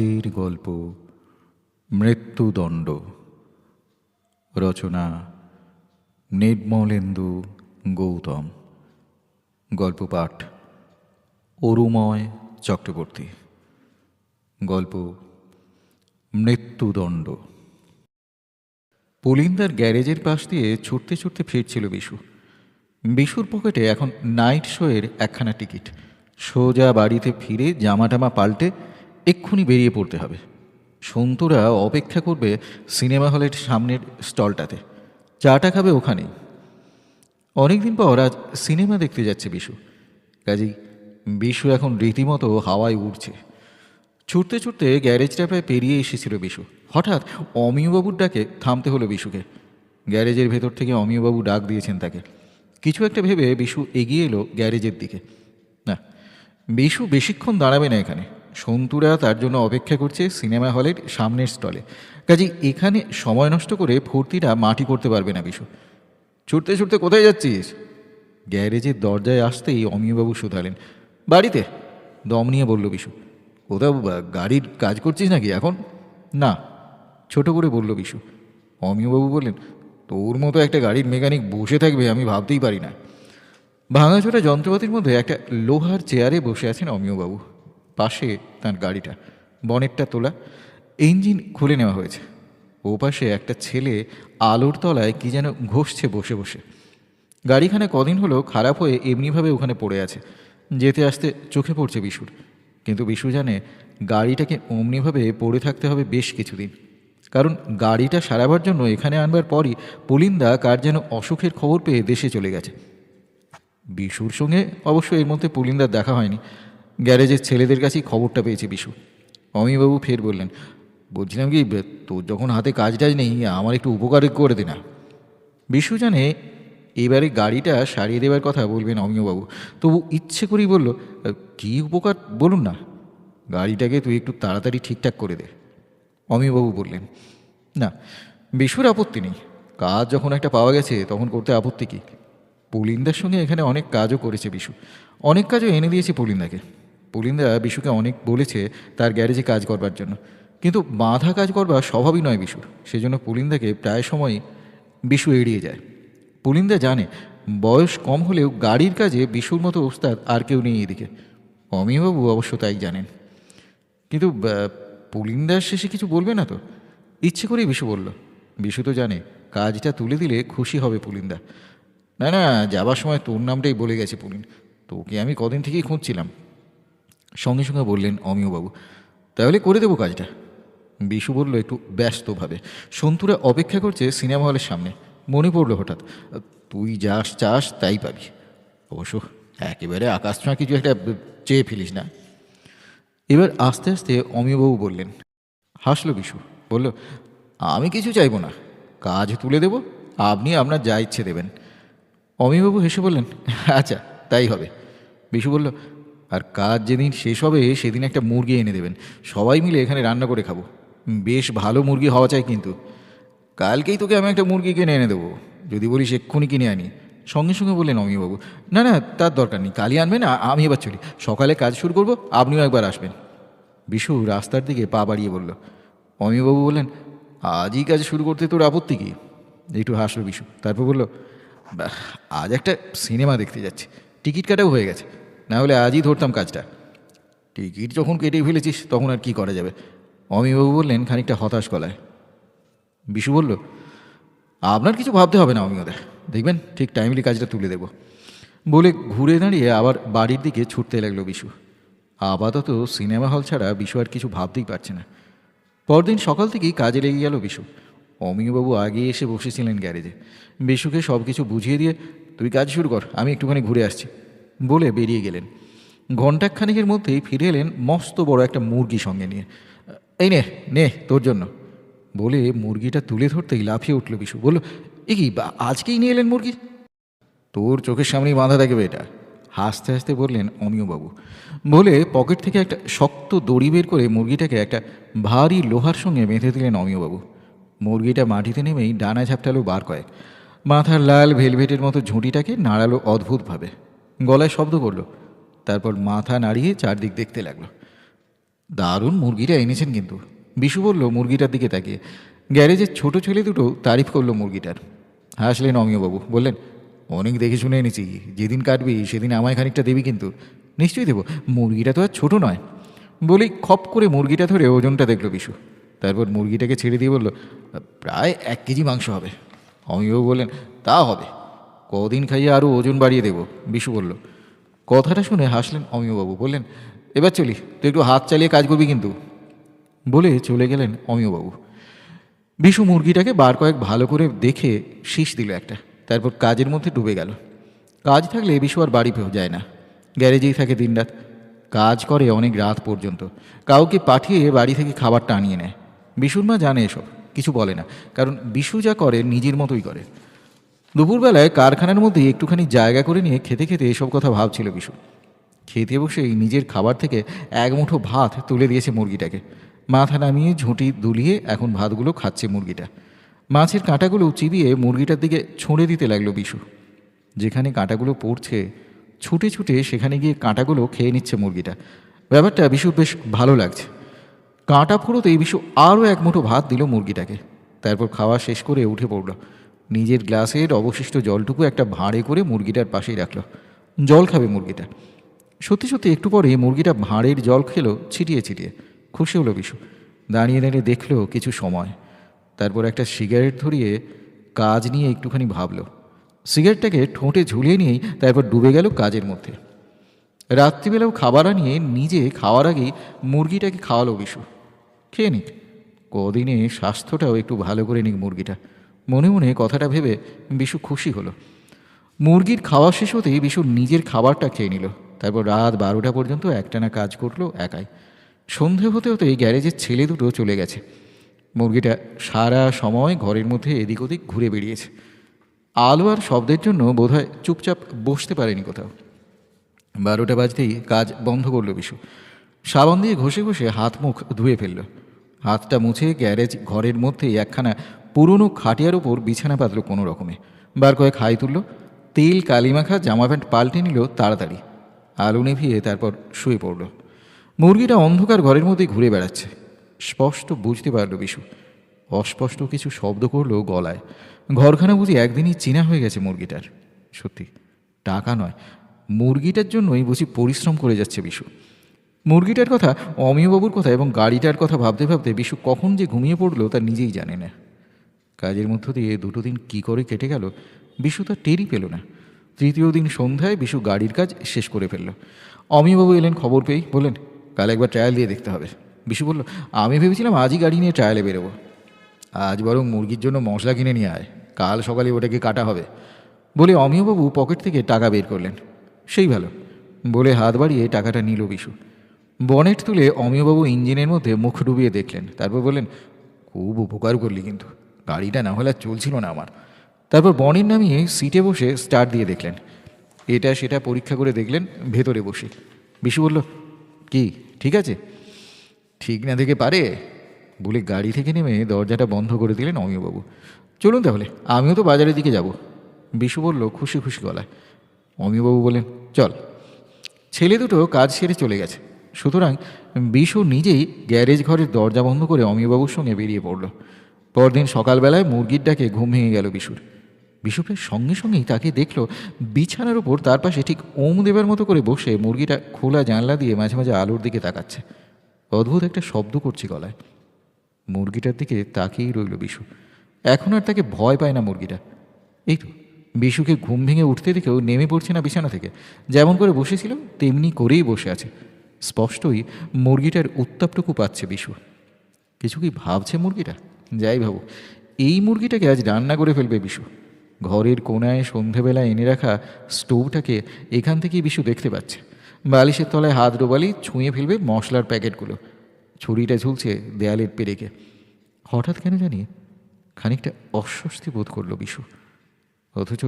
আজকের গল্প, মৃত্যুদণ্ড। রচনা, নির্মলেন্দু গৌতম। গল্প পাঠ, অরুময় চক্রবর্তী। গল্প, মৃত্যুদণ্ড। পুলিন্দার গ্যারেজের পাশ দিয়ে ছুটতে ছুটতে ফিরছিল বিশু। বিশুর পকেটে এখন নাইট শোয়ের একখানা টিকিট। সোজা বাড়িতে ফিরে জামা টামা পাল্টে এক্ষুনি বেরিয়ে পড়তে হবে। সন্তুরা অপেক্ষা করবে সিনেমা হলের সামনের স্টলটাতে। চাটা খাবে ওখানেই। অনেকদিন পর আজ সিনেমা দেখতে যাচ্ছে বিশু। কাজেই বিশু এখন রীতিমতো হাওয়ায় উড়ছে। ছুটতে ছুটতে গ্যারেজটা প্রায় পেরিয়ে এসেছিল বিশু। হঠাৎ অমিয়বাবুর ডাকে থামতে হলো বিশুকে। গ্যারেজের ভেতর থেকে অমিয়বাবু ডাক দিয়েছেন তাকে। কিছু একটা ভেবে বিশু এগিয়ে এলো গ্যারেজের দিকে। না, বিশু বেশিক্ষণ দাঁড়াবে না এখানে। সন্তুরা তার জন্য অপেক্ষা করছে সিনেমা হলের সামনের স্টলে। কাজেই এখানে সময় নষ্ট করে ফুর্তিটা মাটি করতে পারবে না বিশু। ছুটতে ছুটতে কোথায় যাচ্ছিস? গ্যারেজের দরজায় আসতেই অমিয়বাবু শুধালেন। বাড়িতে? দম নিয়ে বলল বিশু। কোথাও গাড়ির কাজ করছিস নাকি এখন? না, ছোট করে বলল বিশু। অমিয়বাবু বললেন, তোর মতো একটা গাড়ির মেকানিক বসে থাকবে আমি ভাবতেই পারি না। ভাঙাচোরা যন্ত্রপাতির মধ্যে একটা লোহার চেয়ারে বসে আছেন অমিয়বাবু। পাশে তার গাড়িটা, বনেটটা তোলা, ইঞ্জিন খুলে নেওয়া হয়েছে। ও পাশে একটা ছেলে আলোর তলায় কি যেন ঘষছে বসে বসে। গাড়িখানে কদিন হলো খারাপ হয়ে এমনিভাবে ওখানে পড়ে আছে। যেতে আসতে চোখে পড়ছে বিশুর। কিন্তু বিশু জানে গাড়িটাকে অমনিভাবে পড়ে থাকতে হবে বেশ কিছুদিন। কারণ গাড়িটা সারাবার জন্য এখানে আনবার পরই পুলিন্দা কার যেন অসুখের খবর পেয়ে দেশে চলে গেছে। বিশুর সঙ্গে অবশ্য এর মধ্যে পুলিন্দার দেখা হয়নি। গ্যারেজের ছেলেদের কাছেই খবরটা পেয়েছে বিশু। অমিবাবু ফের বললেন বলছিলাম কি তোর যখন হাতে কাজ টাজ নেই, আমার একটু উপকার করে দে না। বিশু জানে, এবারে গাড়িটা সারিয়ে দেবার কথা বলবেন অমিয়বাবু তবু ইচ্ছে করেই বলল, কী উপকার, বলুন না। গাড়িটাকে তুই একটু তাড়াতাড়ি ঠিকঠাক করে দে। অমিয়বাবু বললেন, না, বিশুর আপত্তি নেই। কাজ যখন একটা পাওয়া গেছে, তখন করতে আপত্তি কী? পুলিন্দার সঙ্গে এখানে অনেক কাজও করেছে বিশু। অনেক কাজও এনে দিয়েছে পুলিন্দাকে। পুলিন্দা বিশুকে অনেক বলেছে তার গ্যারেজে কাজ করবার জন্য। কিন্তু বাঁধা কাজ করবার স্বভাবই নয় বিশুর। সেজন্য পুলিন্দাকে প্রায় সময় বিশু এড়িয়ে যায়। পুলিন্দা জানে, বয়স কম হলেও গাড়ির কাজে বিশুর মতো ওস্তাদ আর কেউ নেই এদিকে। অমিবাবু অবশ্য তাই জানেন। কিন্তু পুলিন্দার শেষে কিছু বলবে না তো? ইচ্ছে করেই বিশু বলল। বিশু তো জানে, কাজটা তুলে দিলে খুশি হবে পুলিন্দা। না না, যাবার সময় তোর নামটাই বলে গেছে পুলিন। তোকে আমি কদিন থেকেই খুঁজছিলাম। সঙ্গে সঙ্গে বললেন অমিয়বাবু তাহলে করে দেবো কাজটা। বিশু বলল, একটু ব্যস্তভাবে। সন্তুরা অপেক্ষা করছে সিনেমা হলের সামনে। মনে পড়ল হঠাৎ, তুই যাস চাস তাই পাবি। অবশ্য একেবারে আকাশ ছোঁয়া কিছু একটা চেয়ে ফেলিস না। এবার আস্তে আস্তে অমিয়বাবু বললেন, হাসলো বিশু, বলল, আমি কিছু চাইব না, কাজ তুলে দেব, আপনি আপনার যা ইচ্ছে দেবেন। অমিবাবু হেসে বললেন আচ্ছা তাই হবে। বিশু বলল আর কাজ যেদিন শেষ হবে সেদিন একটা মুরগি এনে দেবেন। সবাই মিলে এখানে রান্না করে খাব। বেশ ভালো মুরগি হওয়া চাই কিন্তু। কালকেই তোকে আমি একটা মুরগি কিনে এনে দেবো। যদি বলিস এক্ষুনি কিনে আনি। সঙ্গে সঙ্গে বললেন অমিবাবু না না তার দরকার নেই। কালই আনবেন আমি এবার চলি। সকালে কাজ শুরু করব আপনিও একবার আসবেন। বিশু রাস্তার দিকে পা বাড়িয়ে বলল অমিবাবু বললেন আজই কাজ শুরু করতে তোর আপত্তি কি? একটু হাসলো বিশু। তারপর বলল "বাহ, আজ একটা সিনেমা দেখতে যাচ্ছি। টিকিট কাটাও হয়ে গেছে। না হলে আজই ধরতাম কাজটা। টিকিট যখন কেটে ফেলেছিস, তখন আর কি করা যাবে? অমিবাবু বললেন খানিকটা হতাশ গলায়। বিশু বলল, আপনার কিছু ভাবতে হবে না অমিয়দা দেখবেন, ঠিক টাইমলি কাজটা তুলে দেব। বলে ঘুরে দাঁড়িয়ে আবার বাড়ির দিকে ছুটতে লাগল বিশু। আপাতত সিনেমা হল ছাড়া বিশু আর কিছু ভাবতেই পারছে না। পরদিন সকাল থেকেই কাজে লেগে গেল বিশু। অমিয়বাবু আগে এসে বসেছিলেন গ্যারেজে। বিশুকে সব কিছু বুঝিয়ে দিয়ে, তুই কাজ শুরু কর, আমি একটুখানি ঘুরে আসছি। বলে বেরিয়ে গেলেন। ঘণ্টাখানিকের মধ্যেই ফিরে এলেন মস্ত বড় একটা মুরগি সঙ্গে নিয়ে। এই নে নে, তোর জন্য। বলে মুরগিটা তুলে ধরতেই লাফিয়ে উঠল বিশু। বলল, এ কি, বা- আজকেই নিয়ে এলেন মুরগি? তোর চোখের সামনেই বাঁধা থাকবে এটা। হাসতে হাসতে বললেন অমিয়বাবু। বলে পকেট থেকে একটা শক্ত দড়ি বের করে মুরগিটাকে একটা ভারী লোহার সঙ্গে বেঁধে দিলেন অমিয়বাবু। মুরগিটা মাটিতে নেমেই ডানা ঝাপটালো বার কয়েক। মাথার লাল ভেলভেটের মতো ঝুঁটিটাকে নাড়ালো অদ্ভুতভাবে। গলায় শব্দ করল। তারপর মাথা নাড়িয়ে চারদিক দেখতে লাগল। দারুণ মুরগিটা এনেছেন কিন্তু। বিশু বলল, মুরগিটার দিকে তাকিয়ে। গ্যারেজের ছোট ছেলে দুটো তারিফ করল মুরগিটার। হাসলেন অমিয়বাবু, বললেন, অনেক দেখে শুনে এনেছি, যেদিন কাটবি সেদিন আমায় খানিকটা দেবি কিন্তু। নিশ্চয়ই দেবো, মুরগিটা তো আর ছোটো নয়। বলেই খপ করে মুরগিটা ধরে ওজনটা দেখল বিশু। তারপর মুরগিটাকে ছেড়ে দিয়ে বলল, প্রায় এক কেজি মাংস হবে। অমিবাবু বললেন, তা হবে। কদিন খাইয়ে আরও ওজন বাড়িয়ে দেবো, বিশু বলল। কথাটা শুনে হাসলেন অমিয়বাবু, বললেন, এবার চলি, তুই একটু হাত চালিয়ে কাজ করবি কিন্তু। বলে চলে গেলেন অমিয়বাবু। বিশু মুরগিটাকে বার কয়েক ভালো করে দেখে শীষ দিল একটা, তারপর কাজের মধ্যে ডুবে গেল। কাজ থাকলে বিশু আর বাড়ি যায় না, গ্যারেজেই থাকে দিনরাত। কাজ করে অনেক রাত পর্যন্ত, কাউকে পাঠিয়ে বাড়ি থেকে খাবারটা আনিয়ে নেয়। বিশুর মা জানে এসব, কিছু বলে না, কারণ বিশু যা করে নিজের মতোই করে। দুপুরবেলায় কারখানার মধ্যে একটুখানি জায়গা করে নিয়ে খেতে খেতে এসব কথা ভাবছিল বিশু খেতে বসেই নিজের খাবার থেকে এক মুঠো ভাত তুলে দিয়েছে মুরগিটাকে। মাথা নামিয়ে ঝুঁটি দুলিয়ে এখন ভাতগুলো খাচ্ছে মুরগিটা। মাছের কাঁটাগুলো চিবিয়ে মুরগিটার দিকে ছুঁড়ে দিতে লাগল বিশু। যেখানে কাঁটাগুলো পড়ছে, ছুটে ছুটে সেখানে গিয়ে কাঁটাগুলো খেয়ে নিচ্ছে মুরগিটা। ব্যাপারটা বিশুর বেশ ভালো লাগছে। কাঁটা ফুরোতেই বিশু আরও এক মুঠো ভাত দিল মুরগিটাকে। তারপর খাওয়া শেষ করে উঠে পড়ল। নিজের গ্লাসের অবশিষ্ট জলটুকু একটা ভাঁড়ে করে মুরগিটার পাশেই রাখল। জল খাবে মুরগিটা। সত্যি সত্যি একটু পরে মুরগিটা ভাঁড়ের জল খেলো ছিটিয়ে ছিটিয়ে। খুশি হলো বিশু। দাঁড়িয়ে দাঁড়িয়ে দেখল কিছু সময়। তারপর একটা সিগারেট ধরিয়ে কাজ নিয়ে একটুখানি ভাবলো। সিগারেটটাকে ঠোঁটে ঝুলিয়ে নিয়েই তারপর ডুবে গেল কাজের মধ্যে। রাত্রিবেলাও খাবার আনিয়ে নিজে খাওয়ার আগেই মুরগিটাকে খাওয়ালো বিশু। খেয়ে নিক। কদিনে স্বাস্থ্যটাও একটু ভালো করে নিক মুরগিটা। মনে মনে কথাটা ভেবে বিশু খুশি হলো। মুরগির খাওয়া শেষ হতেই বিশু নিজের খাবারটা খেয়ে নিল। তারপর রাত বারোটা পর্যন্ত একটানা কাজ করল একাই। সন্ধে হতে হতেই গ্যারেজের ছেলে দুটো চলে গেছে। মুরগিটা সারা সময় ঘরের মধ্যে এদিক ওদিক ঘুরে বেরিয়েছে আলো আর শব্দের জন্য বোধহয় চুপচাপ বসতে পারেনি কোথাও। বারোটা বাজতেই কাজ বন্ধ করল বিশু। সাবান দিয়ে ঘষে ঘষে হাত মুখ ধুয়ে ফেলল। হাতটা মুছে গ্যারেজ ঘরের মধ্যেই একখানা পুরনো খাটিয়ার ওপর বিছানা পাতলো কোনো রকমে। বার কয়েক হাই তুলল, তেল কালিমাখা জামা প্যান্ট পাল্টে নিল তাড়াতাড়ি। আলু নেভিয়ে তারপর শুয়ে পড়ল। মুরগিটা অন্ধকার ঘরের মধ্যেই ঘুরে বেড়াচ্ছে। স্পষ্ট বুঝতে পারল বিশু। অস্পষ্ট কিছু শব্দ করল গলায়। ঘরখানা বুঝি একদিনই চেনা হয়ে গেছে মুরগিটার। সত্যি, টাকা নয়। মুরগিটার জন্যই বুঝি পরিশ্রম করে যাচ্ছে বিশু। মুরগিটার কথা অমিয়বাবুর কথা এবং গাড়িটার কথা ভাবতে ভাবতে বিশু কখন যে ঘুমিয়ে পড়ল তা নিজেই জানে না। কাজের মধ্য দিয়ে দুটো দিন কী করে কেটে গেল, বিশু তার টেরই পেল না। তৃতীয় দিন সন্ধ্যায় বিশু গাড়ির কাজ শেষ করে ফেলল। অমিয়বাবু এলেন খবর পেয়েই বললেন, কাল একবার ট্রায়াল দিয়ে দেখতে হবে। বিশু বলল, আমি ভেবেছিলাম আজই গাড়ি নিয়ে ট্রায়ালে বেরোবো। আজ বরং মুরগির জন্য মশলা কিনে নিয়ে আয়, কাল সকালে ওটাকে কাটা হবে। বলে অমিয়বাবু পকেট থেকে টাকা বের করলেন। সেই ভালো। বলে হাত বাড়িয়ে টাকাটা নিল বিশু। বনেট তুলে অমিয়বাবু ইঞ্জিনের মধ্যে মুখ ডুবিয়ে দেখলেন। তারপর বললেন, খুব উপকার করলি কিন্তু। গাড়িটা না হলে চলছিল না আমার। তারপর বনের নামিয়ে সিটে বসে স্টার্ট দিয়ে দেখলেন। এটা সেটা পরীক্ষা করে দেখলেন, ভেতরে বসে। বিশু বলল, কি, ঠিক আছে? ঠিক না দেখে পারে? বলে গাড়ি থেকে নেমে দরজাটা বন্ধ করে দিলেন অমিয়বাবু। চলুন তাহলে, আমিও তো বাজারের দিকে যাব। বিশু বলল খুশি খুশি গলায়। অমিয়বাবু বলেন চল। ছেলে দুটো কাজ সেরে চলে গেছে। সুতরাং বিশু নিজেই গ্যারেজ ঘরের দরজা বন্ধ করে অমিয়বাবুর সঙ্গে বেরিয়ে পড়ল। পরদিন সকালবেলায় মুরগির ডাকে ঘুম ভেঙে গেল বিশুর। বিশু সঙ্গে সঙ্গেই তাকে দেখল, বিছানার উপর তার পাশে ঠিক ওম দেবার মতো করে বসে মুরগিটা খোলা জানলা দিয়ে মাঝে মাঝে আলোর দিকে তাকাচ্ছে। অদ্ভুত একটা শব্দ করছে গলায়। মুরগিটার দিকে তাকিয়েই রইল বিশু। এখন আর তাকে ভয় পায় না মুরগিটা। এই তো, বিশুকে ঘুম ভেঙে উঠতে দেখেও নেমে পড়ছে না বিছানা থেকে। যেমন করে বসেছিল, তেমনি করেই বসে আছে। স্পষ্টই মুরগিটার উত্তাপটুকু পাচ্ছে বিশু। কিছু কি ভাবছে মুরগিটা? যাই ভাবুক, এই মুরগিটাকে আজ রান্না করে ফেলবে বিশু। ঘরের কোনায় সন্ধেবেলা এনে রাখা স্টোভটাকে এখান থেকেই বিশু দেখতে পাচ্ছে। বালিশের তলায় হাত ডোবালি ছুঁয়ে ফেলবে মশলার প্যাকেটগুলো। ছুরিটা ঝুলছে দেয়ালের পেরেকে। হঠাৎ কেন জানি খানিকটা অস্বস্তি বোধ করল বিশু। অথচ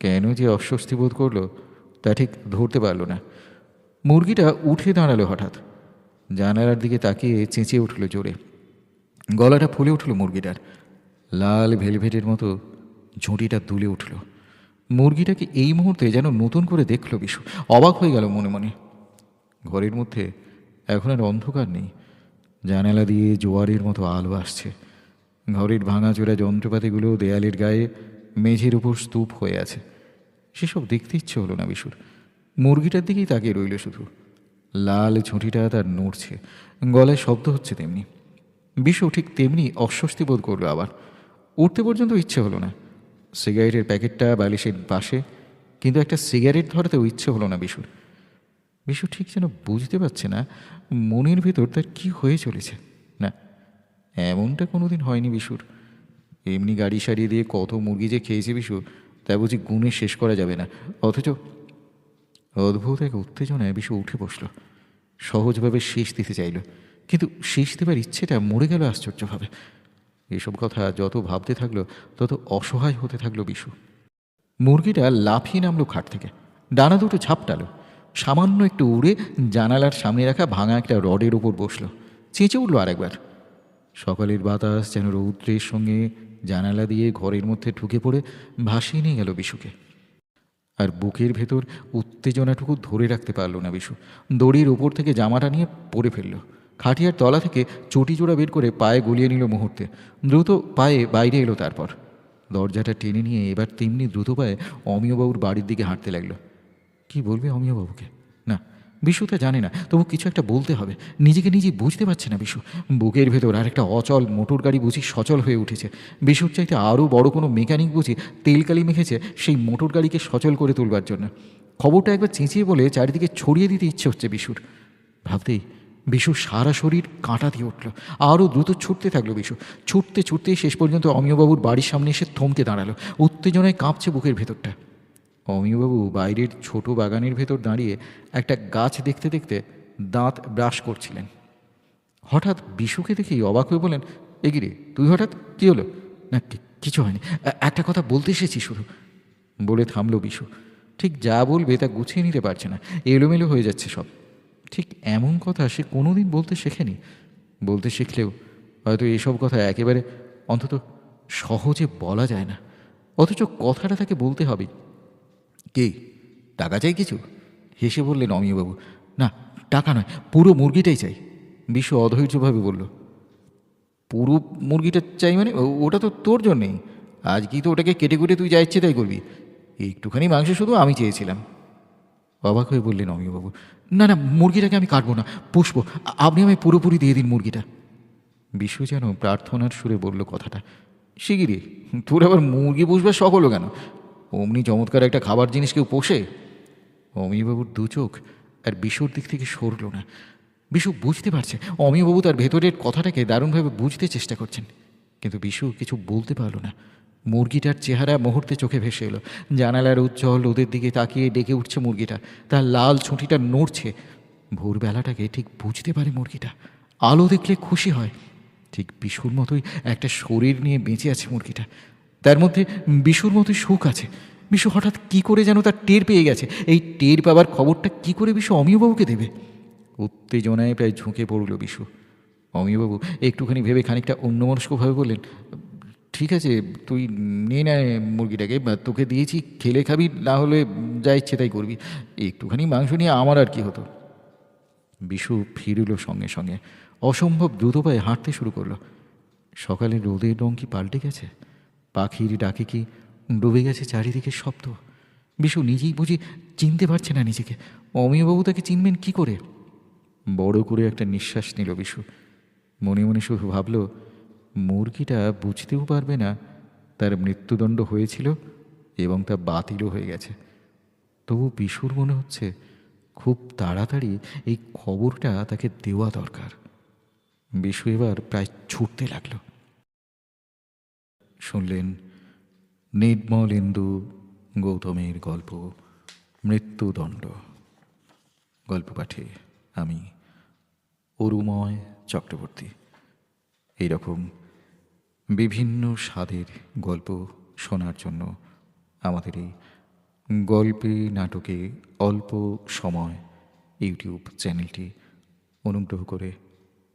কেন যে অস্বস্তি বোধ করল তা ঠিক ধরতে পারল না। মুরগিটা উঠে দাঁড়াল হঠাৎ। জানালার দিকে তাকিয়ে চেঁচিয়ে উঠল জোরে। গলাটা ফুলে উঠল মুরগিটার। লাল ভেলভেটের মতো ঝুঁটিটা দুলে উঠল। মুরগিটাকে এই মুহূর্তে যেন নতুন করে দেখল বিশু। অবাক হয়ে গেল মনে মনে। ঘরের মধ্যে এখন আর অন্ধকার নেই। জানালা দিয়ে জোয়ারের মতো আলো আসছে। ঘরের ভাঙাচোরা যন্ত্রপাতিগুলো দেয়ালের গায়ে মেঝের উপর স্তূপ হয়ে আছে। সেসব দেখতে ইচ্ছে হলো না বিশুর। মুরগিটার দিকেই তাকিয়ে রইল শুধু। লাল ঝুঁটিটা তার নড়ছে। গলায় শব্দ হচ্ছে তেমনি। বিশু ঠিক তেমনি অস্বস্তি বোধ করল আবার। উঠতে পর্যন্ত ইচ্ছে হলো না। সিগারেটের প্যাকেটটা বালিশের পাশে, কিন্তু একটা সিগারেট ধরাতেও ইচ্ছে হলো না বিশুর। বিশু ঠিক যেন বুঝতে পারছে না, মনের ভেতর তার কি হয়ে চলেছে। না, এমনটা কোনোদিন হয়নি বিশুর। এমনি গাড়ি সারিয়ে দিয়ে কত মুরগি যে খেয়েছে বিশু, তা বুঝি গুণে শেষ করা যাবে না। অথচ অদ্ভুত এক উত্তেজনায় বিশু উঠে বসল। সহজভাবে শেষ দিতে চাইল। কিন্তু শেষ দেবার ইচ্ছেটা মরে গেল আশ্চর্যভাবে। এসব কথা যত ভাবতে থাকল, তত অসহায় হতে থাকল বিশু। মুরগিটা লাফিয়ে নামলো খাট থেকে। ডানা দুটো ঝাপটালো। সামান্য একটু উড়ে জানালার সামনে রাখা ভাঙা একটা রডের উপর বসল। চেঁচে উঠল আরেকবার। সকালের বাতাস যেন রৌদ্রের সঙ্গে জানালা দিয়ে ঘরের মধ্যে ঢুকে পড়ে ভাসিয়ে নিয়ে গেল বিশুকে। আর বুকের ভেতর উত্তেজনাটুকু ধরে রাখতে পারল না বিশু। দড়ির ওপর থেকে জামাটা নিয়ে পরে ফেলল। খাটিয়ার তলা থেকে চটি জোড়া বের করে পায়ে গলিয়ে নিল মুহূর্তে। দ্রুত পায়ে বাইরে এলো তারপর। দরজাটা টেনে নিয়ে এবার তেমনি দ্রুত পায়ে অমিয়বাবুর বাড়ির দিকে হাঁটতে লাগল। কি বলবে অমিয়বাবুকে? না, বিশু তা জানে না, তবু কিছু একটা বলতে হবে। নিজেকে নিজে বুঝতে পারছে না বিশু। বুকের ভেতর আর একটা অচল মোটর গাড়ি বুঝি সচল হয়ে উঠেছে। বিশুর চাইতে আরও বড় কোনো মেকানিক বুঝি তেলকালি মেখেছে সেই মোটর গাড়িকে সচল করে তুলবার জন্য। খবরটা একবার চেঁচিয়ে বলে চারিদিকে ছড়িয়ে দিতে ইচ্ছে হচ্ছে বিশুর। ভাবতেই বিশু সারা শরীর কাঁটা দিয়ে উঠল। আরও দ্রুত ছুটতে থাকল বিশু। ছুটতে ছুটতে শেষ পর্যন্ত অমিয়বাবুর বাড়ির সামনে এসে থমকে দাঁড়াল। উত্তেজনায় কাঁপছে বুকের ভেতরটা। অমিয়বাবু বাইরের ছোট বাগানের ভেতর দাঁড়িয়ে একটা গাছ দেখতে দেখতে দাঁত ব্রাশ করছিলেন। হঠাৎ বিশুকে দেখেই অবাক হয়ে বলেন এগিরে তুই হঠাৎ কী হলো? না কিছু হয়নি। একটা কথা বলতে এসেছি শুধু। বলে থামলো বিশু। ঠিক যা বলবে তা গুছিয়ে নিতে পারছে না। এলোমেলো হয়ে যাচ্ছে সব। ঠিক এমন কথা সে কোনোদিন বলতে শেখেনি। বলতে শিখলেও হয়তো এসব কথা একেবারে অন্তত সহজে বলা যায় না। অথচ কথাটা তাকে বলতে হবে। কে? টাকা চাই কিছু? হেসে বললেন অমিয়বাবু না, টাকা নয়, পুরো মুরগিটাই চাই। বিশ্ব অধৈর্যভাবে বলল, পুরো মুরগিটা চাই মানে? ওটা তো তোর জন্যেই। আজ কি তো ওটাকে কেটে কুটে তুই যা ইচ্ছে তাই করবি। একটুখানি মাংস শুধু আমি চেয়েছিলাম। অবাক হয়ে বললেন, অমিয়বাবু, না না, মুরগিটাকে আমি কাটবো না, পুষবো। আপনি আমায় পুরোপুরি দিয়ে দিন মুরগিটা। বিশু যেন প্রার্থনার সুরে বলল কথাটা। শিগিরি তোর আবার মুরগি শখ হলো কেন? অমনি চমৎকার একটা খাবার জিনিস কেউ পোষে? অমিবাবুর দু চোখ আর বিশুর দিক থেকে সরল না। বিশু বুঝতে পারছে অমিবাবু তার ভেতরের কথাটাকে দারুণভাবে বুঝতে চেষ্টা করছেন। কিন্তু বিশু কিছু বলতে পারল না। মুরগিটার চেহারা মুহূর্তে চোখে ভেসে এলো। জানালার উজ্জ্বল ওদের দিকে তাকিয়ে ডেকে উঠছে মুরগিটা। তার লাল ছুটিটা নড়ছে। ভোরবেলাটাকে ঠিক বুঝতে পারে মুরগিটা। আলো দেখলে খুশি হয়। ঠিক বিশুর মতোই একটা শরীর নিয়ে বেঁচে আছে মুরগিটা। তার মধ্যে বিশুর মতোই সুখ আছে। বিশু হঠাৎ কি করে যেন তার টের পেয়ে গেছে। এই টের পাবার খবরটা কি করে বিশু অমিয়বাবুকে দেবে? উত্তেজনায় প্রায় ঝুঁকে পড়ল বিশু। অমিয়বাবু একটুখানি ভেবে খানিকটা অন্যমনস্কভাবে বললেন ঠিক আছে, তুই নিয়ে নেয় মুরগিটাকে তোকে দিয়েছি, খেলে খাবি, না হলে যা ইচ্ছে তাই করবি। একটুখানি মাংস নিয়ে আমার আর কি হতো। বিশু ফিরল সঙ্গে সঙ্গে। অসম্ভব দ্রুত পায়ে হাঁটতে শুরু করল। সকালে রোদের রং কি পাল্টে গেছে। পাখির ডাকে কি ডুবে গেছে চারিদিকে শব্দ? বিশু নিজেই বুঝি চিনতে পারছে না নিজেকে। অমিয়বাবু তাকে চিনবেন কি করে? বড় করে একটা নিঃশ্বাস নিল বিশু। মনে মনে শুধু ভাবল মুরগিটা বুঝতেও পারবে না, তার মৃত্যুদণ্ড হয়েছিল এবং তা বাতিলও হয়ে গেছে। তবু বিশুর মনে হচ্ছে খুব তাড়াতাড়ি এই খবরটা তাকে দেওয়া দরকার। বিশু এবার প্রায় ছুটতে লাগল। শুনলেন, নির্মল ইন্দু, গৌতমের গল্প, মৃত্যুদণ্ড। গল্প পাঠে আমি, অরুময় চক্রবর্তী। এইরকম বিভিন্ন স্বাদের গল্প শোনার জন্য আমাদের এই গল্পে নাটকে অল্প সময় ইউটিউব চ্যানেলটি অনুগ্রহ করে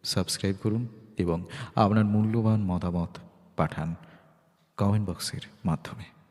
সাবস্ক্রাইব করুন এবং আপনার মূল্যবান মতামত পাঠান কমেন্ট বক্সের মাধ্যমে।